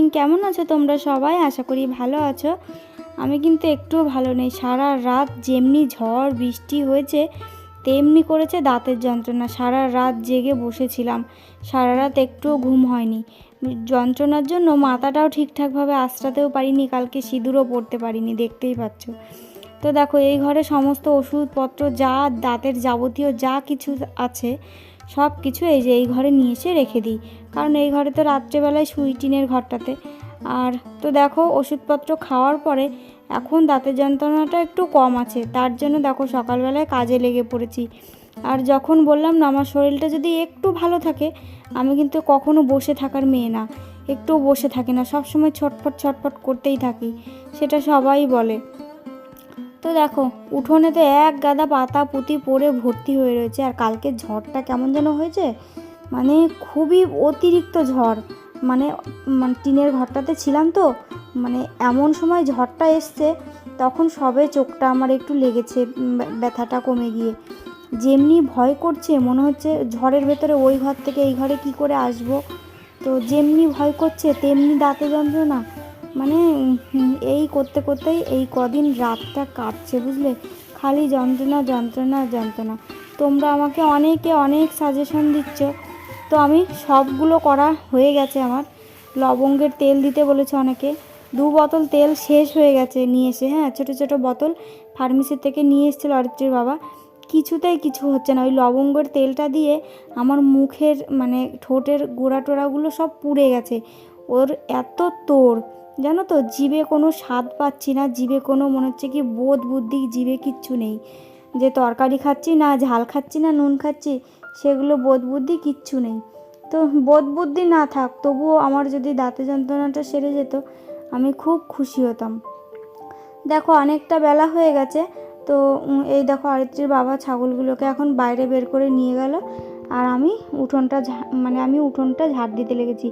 Morning, কেমন আছো তোমরা সবাই? আশা করি ভালো আছো। আমি কিন্তু একটুও ভালো নেই। সারা রাত যেমনি ঝড়, বৃষ্টি হয়েছে, তেমনি করেছে দাঁতের যন্ত্রণা। সারা রাত জেগে বসেছিলাম। সারা রাত একটুও ঘুম হয়নি। যন্ত্রণার জন্য মাথাটাও ঠিকঠাকভাবে আশ্রাতেও পারিনি। কালকে সিঁদুরও পড়তে পারিনি, দেখতেই পাচ্ছ। তো দেখো, এই ঘরে সমস্ত ওষুধপত্র, যা দাঁতের যাবতীয় যা কিছু আছে সব কিছু এই যে এই ঘরে নিয়ে এসে রেখে দিই। কারণ এই ঘরে তো রাত্রেবেলায় শুই টিনের ঘরটাতে। আর তো দেখো, ওষুধপত্র খাওয়ার পরে এখন দাঁতের যন্ত্রণাটা একটু কম আছে। তার জন্য দেখো সকালবেলায় কাজে লেগে পড়েছি। আর যখন বললাম না, আমার শরীরটা যদি একটু ভালো থাকে, আমি কিন্তু কখনো বসে থাকার মেয়ে না। একটু বসে থাকি না। সবসময় ছটফট ছটফট করতেই থাকি, সেটা সবাই বলে। তো দেখো, উঠোনেতে এক গাদা পাতা পুঁতি পড়ে ভর্তি হয়ে রয়েছে আর কালকে ঝড়টা কেমন যেন হয়েছে? মানে খুবই অতিরিক্ত ঝড়। মানে মানে টিনের ঘরটাতে ছিলাম তো মানে এমন সময় ঝড়টা এসছে, তখন সবে চোখটা আমার একটু লেগেছে ব্যথাটা কমে গিয়ে। যেমনি ভয় করছে, মনে হচ্ছে ঝড়ের ভেতরে ওই ঘর থেকে এই ঘরে কি করে আসব? তো যেমনি ভয় করছে, তেমনি দাঁতে যন্ত্রণা। মানে এই করতে করতেই এই কদিন রাতটা কাটছে, বুঝলে? খালি যন্ত্রণা যন্ত্রণা যন্ত্রণা। তোমরা আমাকে অনেকে অনেক সাজেশন দিচ্ছ। তো আমি সবগুলো করা হয়ে গেছে আমার। লবঙ্গের তেল দিতে বলেছে অনেকে। দু বোতল তেল শেষ হয়ে গেছে নিয়ে এসে হ্যাঁ? ছোটো ছোটো বোতল ফার্মেসি থেকে নিয়ে এসেছিল অরিত্রীর বাবা। কিছুতেই কিছু হচ্ছে না। ওই লবঙ্গের তেলটা দিয়ে আমার মুখের মানে ঠোঁটের গোড়া টোড়াগুলো সব পুড়ে গেছে। ওর এত তোর জানো তো জিভে কোনো স্বাদ পাচ্ছি না জিভে কোনো মনে হচ্ছে কি বোধ বুদ্ধি জিভে কিচ্ছু নেই। যে তরকারি খাচ্ছি না, ঝাল খাচ্ছি না, নুন খাচ্ছি, সেগুলো বোধ বুদ্ধি কিচ্ছু নেই। তো বোধ বুদ্ধি না থাক, তবুও আমার যদি দাঁতে যন্ত্রণাটা সেরে যেত, আমি খুব খুশি হতাম। দেখো, অনেকটা বেলা হয়ে গেছে, তো এই দেখো, আরিত্রির বাবা ছাগলগুলোকে এখন বাইরে বের করে নিয়ে গেল। আর আমি উঠোনটা মানে আমি উঠোনটা ঝাড় দিতে লেগেছি।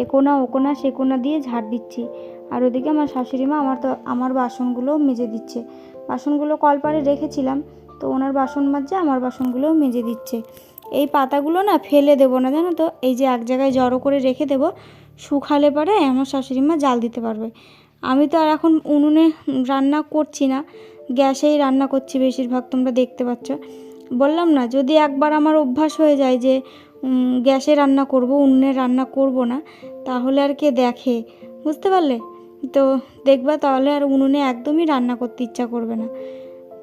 এ কোনা, ও কোনা, সে কোনা দিয়ে ঝাড় দিচ্ছি। আর ওদিকে আমার শাশুড়ি মা আমার তো, আমার বাসনগুলো মেজে দিচ্ছে। বাসনগুলো কলপারে রেখেছিলাম, তো ওনার বাসন মাজছে, আমার বাসনগুলোও মেজে দিচ্ছে। এই পাতাগুলো না ফেলে দেবো না, জানো তো? এই যে এক জায়গায় জড়ো করে রেখে দেবো, শুকালে পরে আমার শাশুড়ি মা জাল দিতে পারবে। আমি তো আর এখন উনুনে রান্না করছি না, গ্যাসেই রান্না করছি বেশিরভাগ, তোমরা দেখতে পাচ্ছ। বললাম না, যদি একবার আমার অভ্যাস হয়ে যায় যে গ্যাসে রান্না করব, উনুনে রান্না করব না, তাহলে আর কে দেখে, বুঝতে পারলে? তো দেখবা তাহলে আর উনুনে একদমই রান্না করতে ইচ্ছা করবে না।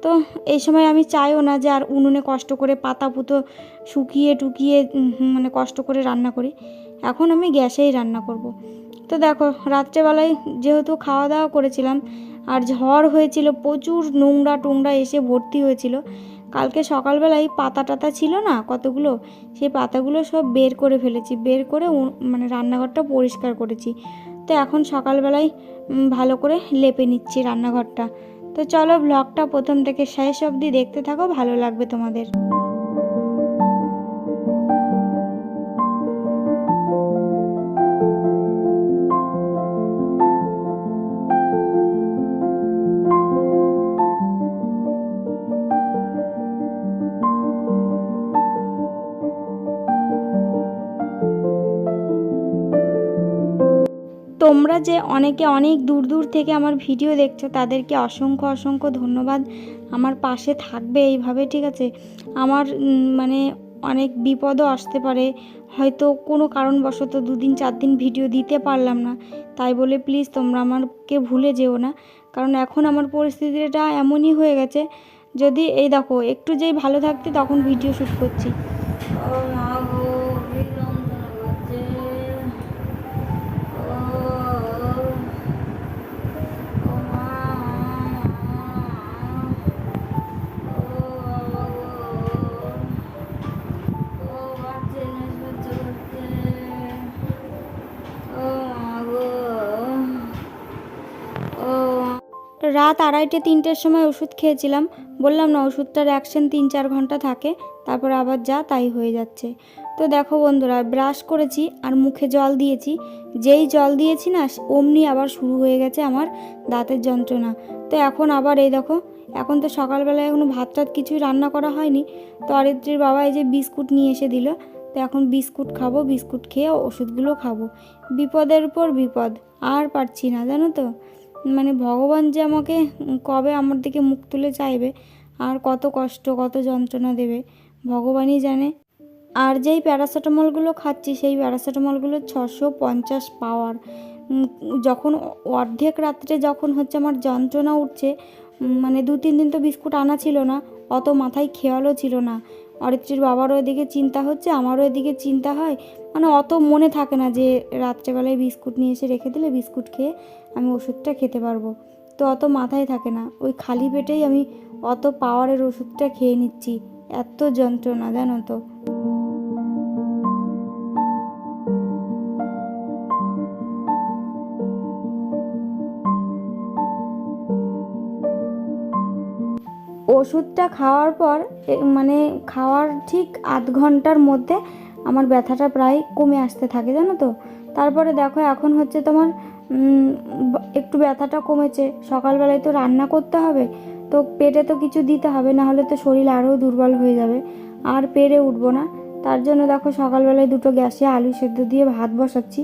তো এই সময় আমি চাইও না যে আর উনুনে কষ্ট করে পাতা পুতো শুকিয়ে টুকিয়ে মানে কষ্ট করে রান্না করি। এখন আমি গ্যাসেই রান্না করব। তো দেখো, রাত্রেবেলায় যেহেতু খাওয়া দাওয়া করেছিলাম, আর ঝড় হয়েছিল, প্রচুর নোংরা টোংরা এসে ভর্তি হয়েছিল কালকে সকালবেলায় পাতা টাতা ছিল না কতগুলো? সেই পাতাগুলো সব বের করে ফেলেছি, বের করে মানে রান্নাঘরটা পরিষ্কার করেছি। তো এখন সকালবেলায় ভালো করে লেপে নিচ্ছি রান্নাঘরটা। তো চলো ব্লগটা প্রথম থেকে শেষ অবধি দেখতে থাকো, ভালো লাগবে তোমাদের। তোমরা যে অনেকে অনেক দূর দূর থেকে আমার ভিডিও দেখছ, তাদেরকে অসংখ্য অসংখ্য ধন্যবাদ। আমার পাশে থাকবে এইভাবে, ঠিক আছে? আমার মানে অনেক বিপদও আসতে পারে। হয়তো কোনো কারণবশত দুদিন চার দিন ভিডিও দিতে পারলাম না। তাই বলে প্লিজ তোমরা আমাকে ভুলে যেও না। কারণ এখন আমার পরিস্থিতিটা এমনই হয়ে গেছে। যদি, এই দেখো, একটু যেই ভালো থাকতে তখন ভিডিও শ্যুট করছি। রাত আড়াইটে, তিনটের সময় ওষুধ খেয়েছিলাম। বললাম, না, ওষুধটার অ্যাকশন তিন, চার ঘণ্টা থাকে। তারপর আবার যা, তাই হয়ে যাচ্ছে। তো দেখো বন্ধুরা ব্রাশ করেছি আর মুখে জল দিয়েছি। যেই জল দিয়েছি না, অমনি আবার শুরু হয়ে গেছে আমার দাঁতের যন্ত্রণা। তো এখন আবার এই দেখো, এখন তো সকালবেলায় এখনও ভাত টাত কিছুই রান্না করা হয়নি। তো অরিত্রীর বাবা এই যে বিস্কুট নিয়ে এসে দিল। তো এখন বিস্কুট খাব, বিস্কুট খেয়ে ওষুধগুলো খাব। বিপদের উপর বিপদ, আর পারছি না, জানো তো? মানে ভগবান যে আমাকে কবে আমার দিকে মুখ তুলে চাইবে, আর কত কষ্ট, কত যন্ত্রণা দেবে, ভগবানই জানে। আর যেই প্যারাসিটামলগুলো খাচ্ছি, সেই প্যারাসিটামলগুলো ছশো পঞ্চাশ পাওয়ার। যখন অর্ধেক রাত্রে যখন হচ্ছে আমার যন্ত্রণা উঠছে মানে দু তিন দিন তো বিস্কুট আনা ছিল না, অত মাথায় খেয়ালও ছিল না। অরিত্রীর বাবারও এদিকে চিন্তা হচ্ছে, আমারও এদিকে চিন্তা হয়। মানে অত মনে থাকে না যে রাত্রেবেলায় বিস্কুট নিয়ে এসে রেখে দিলে বিস্কুট খেয়ে আমি ওষুধটা খেতে পারব। তো অত মাথায় থাকে না। ওই খালি পেটেই আমি অত পাওয়ারের ওষুধটা খেয়ে নিচ্ছি। এত যন্ত্রণা, জানো তো। ওষুধটা খাওয়ার পর মানে খাওয়ার ঠিক আধ ঘণ্টার মধ্যে আমার ব্যথাটা প্রায় কমে আসতে থাকে, জানো তো। তারপরে দেখো, এখন হচ্ছে তোমার একটু ব্যথাটা কমেছে। সকালবেলায় তো রান্না করতে হবে, তো পেটে তো কিছু দিতে হবে না হলে তো শরীর আরও দুর্বল হয়ে যাবে। আর পেরে উঠবো না। তার জন্য দেখো সকালবেলায় দুটো গ্যাসে আলু সেদ্ধ দিয়ে ভাত বসাচ্ছি।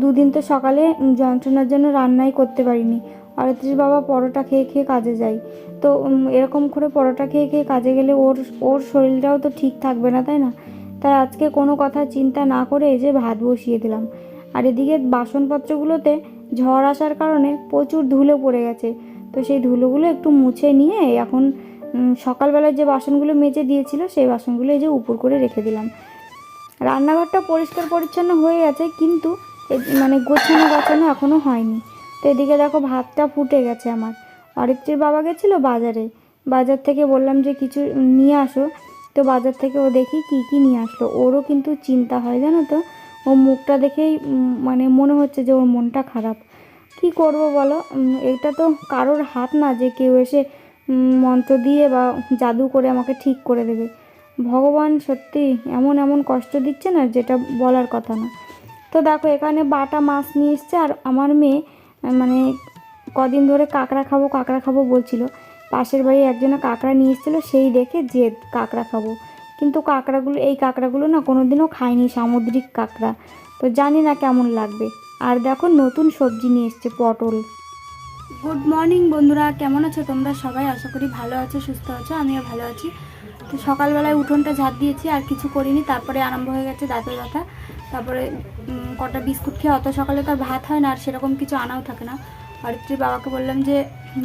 দুদিন তো সকালে যন্ত্রণার জন্য রান্নাই করতে পারিনি। অরিত্রীর বাবা পরোটা খেয়ে খেয়ে কাজে যায়। তো এরকম করে পরোটা খেয়ে খেয়ে কাজে গেলে ওর ওর শরীরটাও তো ঠিক থাকবে না, তাই না? তাই আজকে কোনো কথা চিন্তা না করে এই যে ভাত বসিয়ে দিলাম। আর এদিকে বাসনপত্রগুলোতে ঝড় আসার কারণে প্রচুর ধুলো পড়ে গেছে। তো সেই ধুলোগুলো একটু মুছে নিয়ে এখন উম, সকালবেলায় যে বাসনগুলো মেজে দিয়েছিল সেই বাসনগুলো এই যে উপর করে রেখে দিলাম। রান্নাঘরটা পরিষ্কার পরিচ্ছন্ন হয়ে গেছে কিন্তু মানে গোছানো গাছানো এখনও হয়নি। তো এদিকে দেখো ভাতটা ফুটে গেছে আমার। অরিত্রীর বাবা গেছিল বাজারে। বাজার থেকে বললাম যে কিছু নিয়ে আসো। তো বাজার থেকে ও দেখি কি কি নিয়ে আসলো। ওরও কিন্তু চিন্তা হয় জানো তো ও মুখটা দেখেই মানে মনে হচ্ছে যে ওর মনটা খারাপ। কি করব বলো? এটা তো কারোর হাত না যে কেউ এসে মন্ত্র দিয়ে বা জাদু করে আমাকে ঠিক করে দেবে। ভগবান সত্যি এমন এমন কষ্ট দিচ্ছে না যেটা বলার কথা না। তো দেখো, এখানে বাটা মাছ নিয়ে এসছে আর আমার মেয়ে মানে কদিন ধরে কাঁকড়া খাব কাঁকড়া খাব বলছিল। পাশের বাড়ি একজনে কাঁকড়া নিয়ে এসেছিল, সেই দেখে জেদ, কাঁকড়া খাব। কিন্তু কাঁকড়াগুলো, এই কাঁকড়াগুলো না কোনো দিনও খাইনি সামুদ্রিক কাঁকড়া। তো জানি না কেমন লাগবে। আর দেখো নতুন সবজি নিয়ে এসছে পটল। গুড মর্নিং বন্ধুরা, কেমন আছো তোমরা সবাই? আশা করি ভালো আছো, সুস্থ আছো, আমিও ভালো আছি। তো সকালবেলায় উঠোনটা ঝাঁট দিয়েছি, আর কিছু করিনি, তারপরে আরম্ভ হয়ে গেছে দাঁতের ব্যথা। তারপরে কটা বিস্কুট খেয়ে অত সকালে তো আর ভাত হয় না, আর সেরকম কিছু আনাও থাকে না। অরিত্রীর বাবাকে বললাম যে,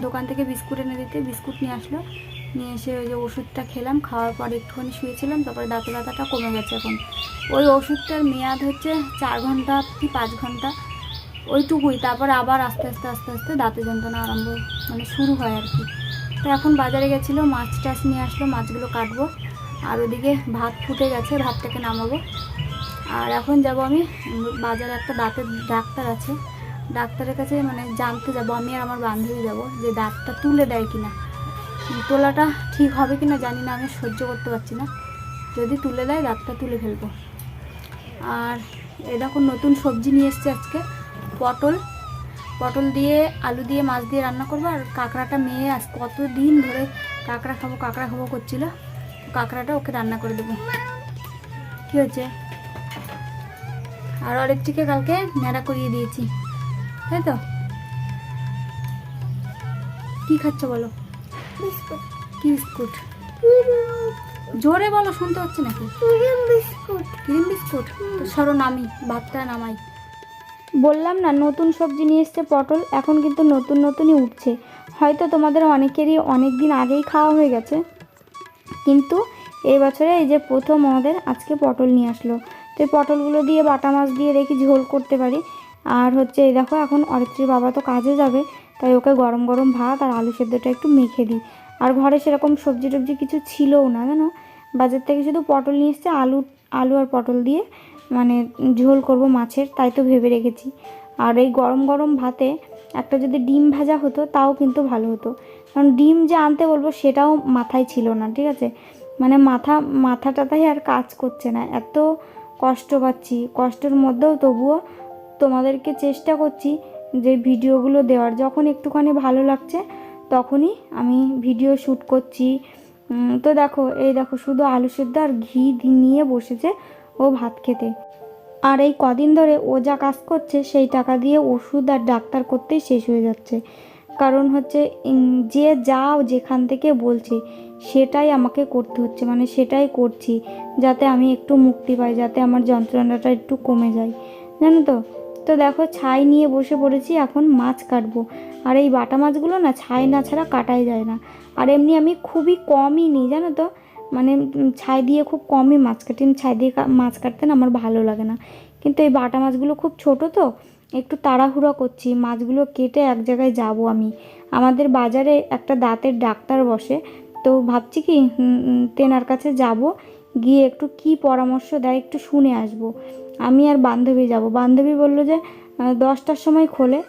দোকান থেকে বিস্কুট এনে দিতে, বিস্কুট নিয়ে আসলো। নিয়ে এসে ওই যে ওষুধটা খেলাম, খাওয়ার পর একটুখানি শুয়েছিলাম, তারপরে দাঁতের ব্যথাটা কমে গেছে এখন। ওই ওষুধটার মেয়াদ হচ্ছে চার ঘণ্টা কি পাঁচ ঘণ্টা, ওইটুকুই। তারপর আবার আস্তে আস্তে আস্তে আস্তে দাঁতের যন্ত্রণা আরম্ভ মানে শুরু হয় আর কি। তো এখন বাজারে গেছিল, মাছ টাছ নিয়ে আসলো, মাছগুলো কাটবো। আর ওদিকে ভাত ফুটে গেছে, ভাতটাকে নামাবো। আর এখন যাব আমি, বাজারে একটা দাঁতের ডাক্তার আছে। ডাক্তারের কাছে মানে জানতে যাব, আমি আর আমার বান্ধবী যাব যে দাঁতটা তুলে দেয় কিনা। তোলাটা ঠিক হবে কি না জানি না, আমি সহ্য করতে পারছি না। যদি তুলে দেয়, দাঁতটা তুলে ফেলব। আর এ দেখো, নতুন সবজি নিয়ে এসছে আজকে, পটল। পটল দিয়ে আলু দিয়ে মাছ দিয়ে রান্না করব, আর কাঁকড়াটা মেয়ে আজ কত দিন ধরে কাঁকড়া খাব কাঁকড়া খাব করছিল। কাঁকড়াটা ওকে রান্না করে দেবো। কী হচ্ছে আর অরেকটিকে কালকে ন্যাড়া করিয়ে দিয়েছি। তাই তো? কী খাচ্ছ বলো? বিস্কুট। জোরে বলো শুনতে হচ্ছে নাকি? Cream biscuit. Cream biscuit? সরো নামি ভাতটা নামাই। বললাম না নতুন সবজি নিয়ে এসছে পটল এখন কিন্তু নতুন নতুনই উঠছে। হয়তো তোমাদের অনেকেরই অনেক দিন আগেই খাওয়া হয়ে গেছে। কিন্তু এই বছরে এই যে প্রথম আমাদের আজকে পটল নিয়ে আসলো। তো এই পটলগুলো দিয়ে বাটা মাছ দিয়ে রেখে ঝোল করতে পারি। আর হচ্ছে এই দেখো এখন অরিত্রীর বাবা তো কাজে যাবে। তাই ওকে গরম গরম ভাত আর আলু সেদ্ধটা একটু মেখে দিই। আর ঘরে সেরকম সবজি টবজি কিছু ছিলও না, জানো? বাজার থেকে শুধু পটল নিয়ে এসছে, আলু আলু আর পটল দিয়ে মানে ঝোল করব মাছের, তাই তো ভেবে রেখেছি। আর এই গরম গরম ভাতে একটা যদি ডিম ভাজা হতো, তাও কিন্তু ভালো হতো। কারণ ডিম যে আনতে বলব, সেটাও মাথায় ছিল না, ঠিক আছে? মানে মাথা মাথা মাথাটাতেই আর কাজ করছে না। এত কষ্ট পাচ্ছি, কষ্টের মধ্যেও তবুও তোমাদেরকে চেষ্টা করছি যে ভিডিওগুলো দেওয়ার, যখন একটুখানি ভালো লাগছে, তখনই আমি ভিডিও শ্যুট করছি। তো দেখো, এই দেখো, শুধু আলু সেদ্ধ আর ঘি নিয়ে বসেছে ও ভাত খেতে। আর এই কদিন ধরে ও যা কাজ করছে, সেই টাকা দিয়ে ওষুধ আর ডাক্তার করতেই শেষ হয়ে যাচ্ছে। কারণ হচ্ছে যে যাও যেখান থেকে বলছে, সেটাই আমাকে করতে হচ্ছে মানে সেটাই করছি, যাতে আমি একটু মুক্তি পাই, যাতে আমার যন্ত্রণাটা একটু কমে যায়। জানো তো? তো দেখো, ছাই নিয়ে বসে পড়েছি, এখন মাছ কাটবো। আর এই বাটা মাছগুলো না ছাই না ছাড়া কাটাই যায় না। আর এমনি আমি খুবই কমই নিই, জানো তো? মানে ছাই দিয়ে খুব কমই মাছ কাটি। ছাই দিয়ে মাছ কাটতে না আমার ভালো লাগে না। কিন্তু এই বাটা মাছগুলো খুব ছোট তো, একটু তাড়াহুড়া করছি। মাছগুলো কেটে এক জায়গায় যাব আমি। আমাদের বাজারে একটা দাঁতের ডাক্তার বসে, তো ভাবছি কি তেনার কাছে যাব। গিয়ে একটু কি পরামর্শ দেয় একটু শুনে আসব। আমি আর বান্ধবী যাব। বান্ধবী বলল যে দশটার সময় খোলে।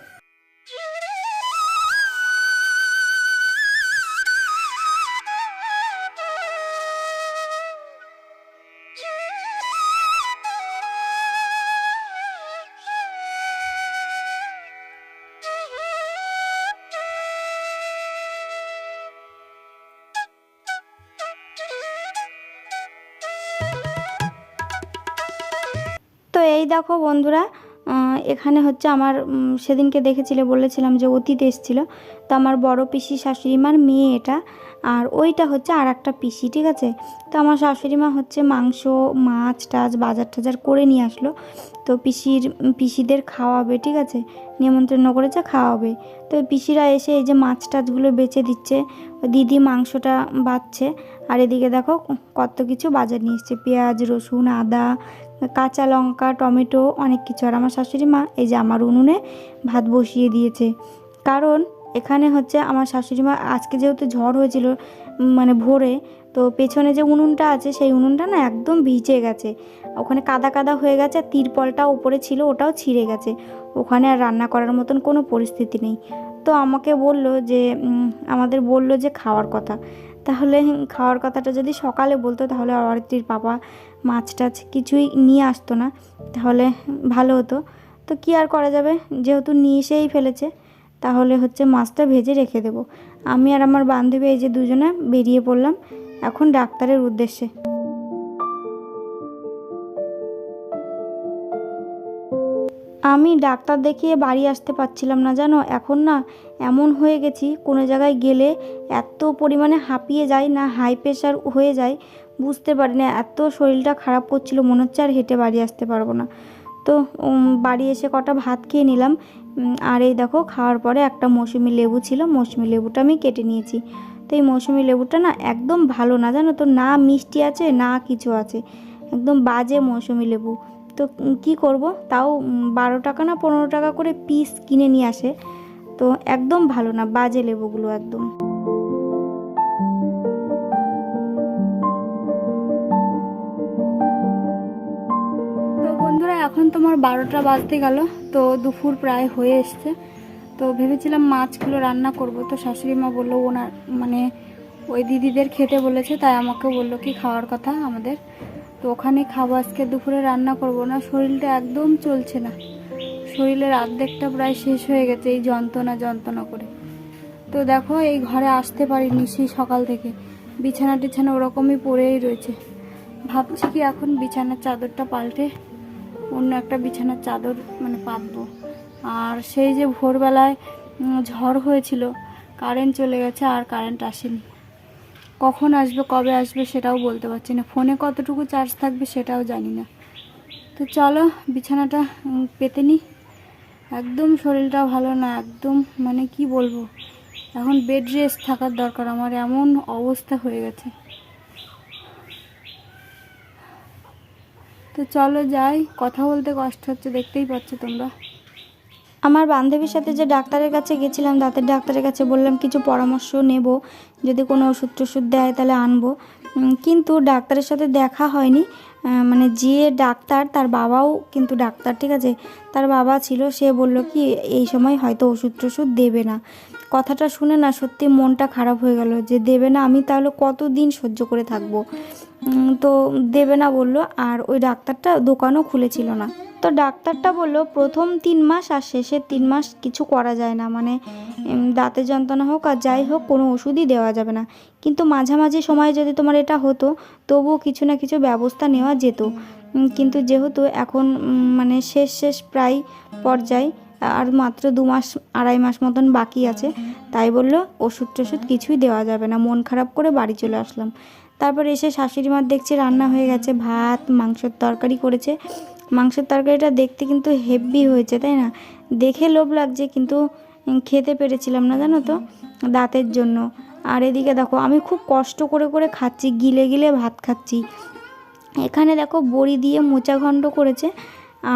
দেখো বন্ধুরা এখানে হচ্ছে আমার সেদিনকে দেখেছিলে, বলেছিলাম যে অতীত এসেছিল। তো আমার বড় পিসি শাশুড়িমার মেয়ে এটা, আর ওইটা হচ্ছে আর একটা পিসি, ঠিক আছে? তো আমার শাশুড়িমা হচ্ছে মাংস, মাছ টাছ, বাজার টাজার করে নিয়ে আসলো। তো পিসির, পিসিদের খাওয়াবে, ঠিক আছে? নিমন্ত্রণ করেছে, খাওয়াবে। তো পিসিরা এসে এই যে মাছ টাছগুলো বেচে দিচ্ছে, দিদি মাংসটা বাচ্ছে। আর এদিকে দেখো, কত কিছু বাজার নিয়ে এসছে, পেঁয়াজ, রসুন, আদা কাঁচা লঙ্কা, টমেটো, অনেক কিছু। আর আমার শাশুড়ি মা, এই যে আমার উনুনে ভাত বসিয়ে দিয়েছে। কারণ এখানে হচ্ছে আমার শাশুড়ি মা, আজকে যেহেতু ঝড় হয়েছিল মানে ভোরে, তো পেছনে যে উনুনটা আছে, সেই উনুনটা না একদম ভিজে গেছে। ওখানে কাদা কাদা হয়ে গেছে আর তিরপলটাও উপরে ছিল, ওটাও ছিঁড়ে গেছে। ওখানে আর রান্না করার মতন কোনো পরিস্থিতি নেই। তো আমাকে বলল যে আমাদের বলল যে খাওয়ার কথা। তাহলে খাওয়ার কথাটা যদি সকালে বলতো, তাহলে অরিত্রীর পাপা মাছ টাছ কিছুই নিয়ে আসতো না, তাহলে ভালো হতো। তো কি আর করা যাবে? যেহেতু নিয়ে এসেই ফেলেছে, তাহলে হচ্ছে মাছটা ভেজে রেখে দেবো। আমি আর আমার বান্ধবী এই যে দুজনে বেরিয়ে পড়লাম, এখন ডাক্তারের উদ্দেশ্যে। আমি ডাক্তার দেখিয়ে বাড়ি আসতে পারছিলাম না, জানো? এখন না এমন হয়ে গেছি, কোনো জায়গায় গেলে এত পরিমাণে হাঁপিয়ে যায় না হাই প্রেশার হয়ে যায় বুঝতে পারি না এত শরীরটা খারাপ করছিল, মনে হচ্ছে আর হেঁটে বাড়ি আসতে পারব না। তো বাড়ি এসে কটা ভাত খেয়ে নিলাম। আর এই দেখো, খাওয়ার পরে একটা মৌসুমি লেবু ছিল, মৌসুমি লেবুটা আমি কেটে নিয়েছি। তো এই মৌসুমি লেবুটা না একদম ভালো না, জানো তো, না মিষ্টি আছে, না কিছু আছে। একদম বাজে মৌসুমি লেবু। তো কি করব? তাও বারো টাকা না পনেরো টাকা করে পিস কিনে নিয়ে আসে। তো, একদম ভালো না, বাজে লেবুগুলো একদম। এখন তোমার বারোটা বাজতে গেল, তো দুপুর প্রায় হয়ে এসছে। তো ভেবেছিলাম মাছগুলো রান্না করব, তো শাশুড়ি মা বলল ওনার মানে ওই দিদিদের খেতে বলেছে, তাই আমাকে বলল কি খাওয়ার কথা আমাদের। তো ওখানে খাব, আজকে দুপুরে রান্না করব না, শরীরটা একদম চলছে না। শরীরের অর্ধেকটা প্রায় শেষ হয়ে গেছে, এই যন্ত্রণা যন্ত্রণা করে। তো দেখো, এই ঘরে আসতে পারিনি সেই সকাল থেকে। বিছানা টিছানা ওরকমই পড়েই রয়েছে। ভাবছি কি এখন বিছানার চাদরটা পাল্টে অন্য একটা বিছানার চাদর মানে পাতবো। আর সেই যে ভোরবেলায় ঝড় হয়েছিল কারেন্ট চলে গেছে আর কারেন্ট আসেনি। কখন আসবে, কবে আসবে সেটাও বলতে পারছি না। ফোনে কতটুকু চার্জ থাকবে সেটাও জানি না। তো চলো, বিছানাটা পেতে নিই একদম শরীরটা ভালো না, একদম মানে কি বলব? এখন বেড রেস্ট থাকার দরকার। আমার এমন অবস্থা হয়ে গেছে। তো চলো যাই। কথা বলতে কষ্ট হচ্ছে, দেখতেই পাচ্ছ তোমরা। আমার বান্ধবীর সাথে যে ডাক্তারের কাছে গেছিলাম, দাঁতের ডাক্তারের কাছে বললাম, কিছু পরামর্শ নেব। যদি কোনো ওষুধ টষুধ দেয়, তাহলে আনব। কিন্তু ডাক্তারের সাথে দেখা হয়নি। মানে যে ডাক্তার, তার বাবাও কিন্তু ডাক্তার, ঠিক আছে? তার বাবা ছিল, সে বলল কি, এই সময় হয়তো ওষুধ টষুধ দেবে না। কথাটা শুনে না সত্যি মনটা খারাপ হয়ে গেল, যে দেবে না আমি তাহলে কতদিন সহ্য করে থাকব? তো দেবে না বলল, আর ওই ডাক্তারটা দোকানও খুলেছিল না। তো ডাক্তারটা বলল, প্রথম তিন মাস আর শেষের তিন মাস কিছু করা যায় না। মানে দাঁতের যন্ত্রণা হোক আর যাই হোক, কোনো ওষুধই দেওয়া যাবে না। কিন্তু মাঝামাঝি সময় যদি তোমার এটা হতো, তবুও কিছু না কিছু ব্যবস্থা নেওয়া যেত। কিন্তু যেহেতু এখন মানে শেষ শেষ প্রায় পর্যায়ে, আর মাত্র দু মাস, আড়াই মাস মতন বাকি আছে, তাই বলল ওষুধ টষুধ কিছুই দেওয়া যাবে না। মন খারাপ করে বাড়ি চলে আসলাম। তারপর এসে শাশুড়ি মার দেখছি রান্না হয়ে গেছে, ভাত, মাংসের তরকারি করেছে। মাংসের তরকারিটা দেখতে কিন্তু হেভি হয়েছে, তাই না? দেখে লোভ লাগছে, কিন্তু খেতে পেরেছিলাম না, জানো তো? দাঁতের জন্য। আর এদিকে দেখো, আমি খুব কষ্ট করে করে খাচ্ছি, গিলে গিলে ভাত খাচ্ছি। এখানে দেখো, বড়ি দিয়ে মোচা ঘণ্ট করেছে,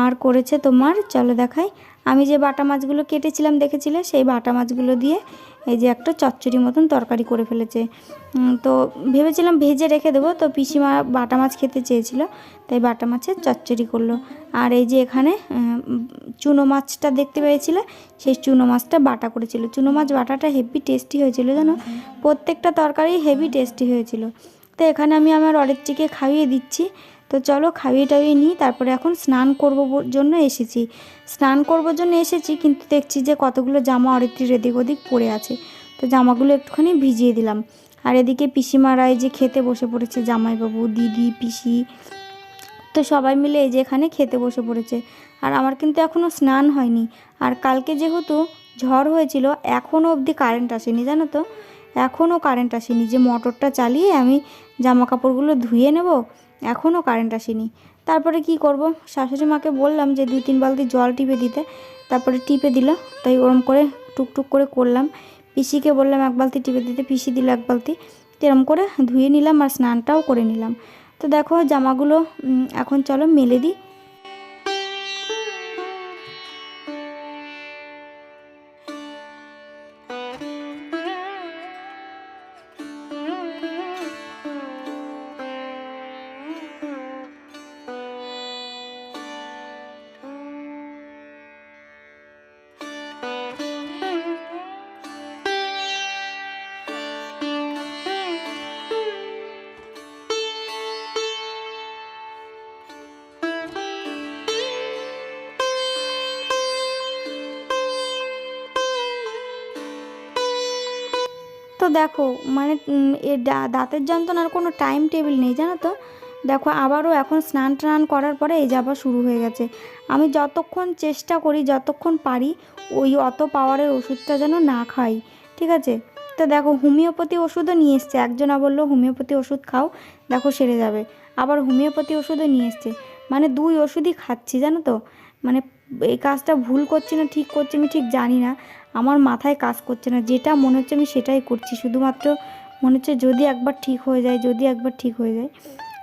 আর করেছে তোমার, চলো দেখাই। আমি যে বাটা মাছগুলো কেটেছিলাম, দেখেছিলে? সেই বাটা মাছগুলো দিয়ে এই যে একটা চচ্চড়ি মতন তরকারি করে ফেলেছে। তো ভেবেছিলাম ভেজে রেখে দেবো, তো পিসিমা বাটা মাছ খেতে চেয়েছিল, তাই বাটা মাছের চচ্চড়ি করল। আর এই যে এখানে চুনো মাছটা দেখতে পেয়েছিলে? সেই চুনো মাছটা বাটা করেছিল। চুনো মাছ বাটাটা হেভি টেস্টি হয়েছিল, জানো? প্রত্যেকটা তরকারি হেভি টেস্টি হয়েছিল। তো এখানে আমি আমার অরেকটিকে খাইয়ে দিচ্ছি। তো চলো খাইয়ে টাইয়ে নিই, তারপরে এখন স্নান করব জন্য এসেছি। স্নান করবার জন্য এসেছি, কিন্তু দেখছি যে কতগুলো জামা অরেকটির এদিক ওদিক পড়ে আছে। তো জামাগুলো একটুখানি ভিজিয়ে দিলাম। আর এদিকে পিসিমারা এই যে খেতে বসে পড়েছে, জামাইবাবু, দিদি, পিসি, তো সবাই মিলে এই যে এখানে খেতে বসে পড়েছে। আর আমার কিন্তু এখনও স্নান হয়নি। আর কালকে যেহেতু ঝড় হয়েছিল এখনও অবধি কারেন্ট আসেনি, জানো তো? এখনও কারেন্ট আসেনি যে মোটরটা চালিয়ে আমি জামা কাপড়গুলো ধুয়ে নেব। এখনও কারেন্ট আসেনি। তারপরে কি করব? শাশুড়ি মাকে বললাম যে দুই তিন বালতি জল টিপে দিতে। তারপরে টিপে দিল, তাই ওরম করে টুকটুক করে করলাম। পিসিকে বললাম এক বালতি টিপে দিতে, পিসি দিল এক বালতি। তো এরম করে ধুয়ে নিলাম আর স্নানটাও করে নিলাম। তো দেখো জামাগুলো এখন চলো মেলে দিই। তো দেখো মানে এ দাঁতের যন্ত্রণার কোনো টাইম টেবিল নেই, জানো তো? দেখো, আবারও এখন স্নান টান করার পরে এই যাবা শুরু হয়ে গেছে। আমি যতক্ষণ চেষ্টা করি, যতক্ষণ পারি, ওই অত পাওয়ারের ওষুধটা যেন না খাই, ঠিক আছে? তো দেখো, হোমিওপ্যাথি ওষুধও নিয়ে এসছে। একজনা বলল, হোমিওপ্যাথি ওষুধ খাও, দেখো সেরে যাবে। আবার হোমিওপ্যাথি ওষুধও নিয়ে এসছে। মানে দুই ওষুধই খাচ্ছি, জানো তো? মানে এই কাজটা ভুল করছি না, ঠিক করছি আমি ঠিক জানি না। আমার মাথায় কাজ করছে না। যেটা মনে হচ্ছে আমি সেটাই করছি। শুধুমাত্র মনে হচ্ছে যদি একবার ঠিক হয়ে যায়, যদি একবার ঠিক হয়ে যায়।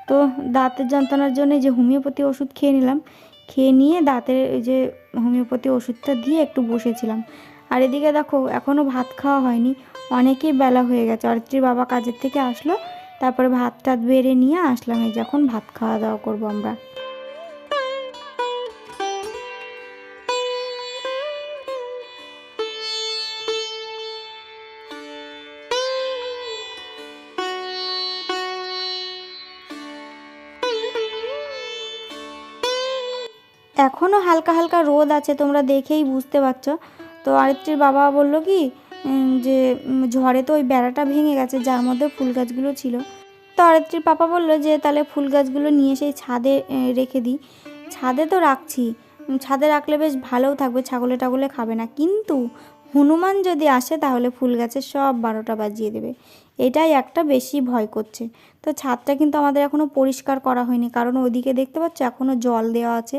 তো দাঁতের যন্ত্রণার জন্য যে হোমিওপ্যাথি ওষুধ খেয়ে নিলাম। খেয়ে নিয়ে দাঁতের যে হোমিওপ্যাথি ওষুধটা দিয়ে একটু বসেছিলাম। আর এদিকে দেখো এখনও ভাত খাওয়া হয়নি। অনেকেই বেলা হয়ে গেছে। অরিত্রীর বাবা কাজের থেকে আসলো। তারপরে ভাত টাত বেড়ে নিয়ে আসলাম। এই যখন ভাত খাওয়া দাওয়া করব আমরা। এখনও হালকা হালকা রোদ আছে, তোমরা দেখেই বুঝতে পারছ। তো আরেকটির বাবা বলল কি যে ঝড়ে তো ওই বেড়াটা ভেঙে গেছে, যার মধ্যে ফুল গাছগুলো ছিল। তো আরেকটির পাপা বলল যে, তাহলে ফুল গাছগুলো নিয়ে সেই ছাদে রেখে দিই। ছাদে তো রাখছি। ছাদে রাখলে বেশ ভালোও থাকবে, ছাগলে টাগলে খাবে না। কিন্তু হনুমান যদি আসে তাহলে ফুল গাছের সব বারোটা বাজিয়ে দেবে। এটাই একটা বেশি ভয় করছে। তো ছাদটা কিন্তু আমাদের এখনও পরিষ্কার করা হয়নি। কারণ ওদিকে দেখতে পাচ্ছ এখনও জল দেওয়া আছে।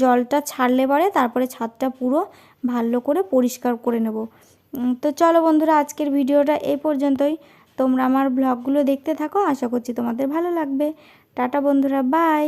জলটা ছাড়লে পরে তারপরে ছাদটা পুরো ভালো করে পরিষ্কার করে নেব। তো চলো বন্ধুরা, আজকের ভিডিওটা এই পর্যন্তই। তোমরা আমার ব্লগগুলো দেখতে থাকো। আশা করছি তোমাদের ভালো লাগবে। টাটা বন্ধুরা, বাই।